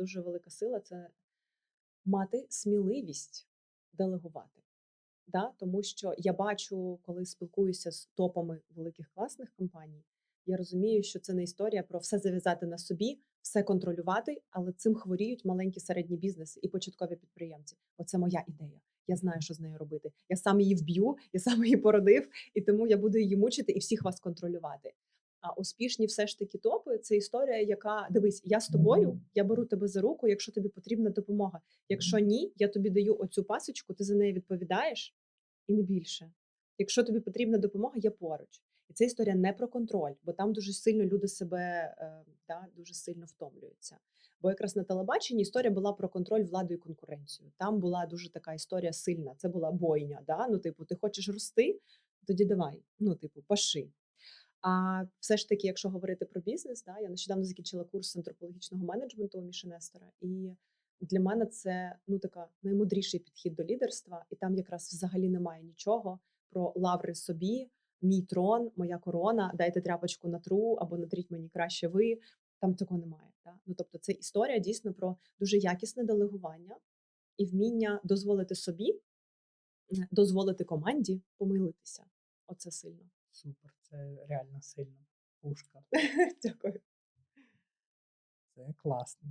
дуже велика сила це мати сміливість делегувати. Да? Тому що я бачу, коли спілкуюся з топами великих класних компаній, я розумію, що це не історія про все зав'язати на собі, все контролювати, але цим хворіють маленькі середні бізнеси і початкові підприємці. Оце моя ідея. Я знаю, що з нею робити. Я сам її вб'ю, я сам її породив, і тому я буду її мучити і всіх вас контролювати. А успішні все ж таки топи це історія, яка дивись, я з тобою, я беру тебе за руку, якщо тобі потрібна допомога. Якщо ні, я тобі даю оцю пасочку, ти за неї відповідаєш і не більше. Якщо тобі потрібна допомога, я поруч. І це історія не про контроль, бо там дуже сильно люди себе е, да, дуже сильно втомлюються. Бо якраз на телебаченні історія була про контроль владу і конкуренцію. Там була дуже така історія сильна. Це була бойня. Да? Ну, типу, ти хочеш рости, тоді давай. Ну, типу, паши. А все ж таки, якщо говорити про бізнес, да, я нещодавно закінчила курс антропологічного менеджменту у Міші Нестора, і для мене це ну така наймудріший підхід до лідерства, і там якраз взагалі немає нічого про лаври собі, мій трон, моя корона, дайте тряпочку на тру або натріть мені краще ви. Там такого немає. Да? Ну тобто, це історія дійсно про дуже якісне делегування і вміння дозволити собі, дозволити команді помилитися. Оце сильно. Супер, це реально сильно. Пушка. Дякую. Це класно.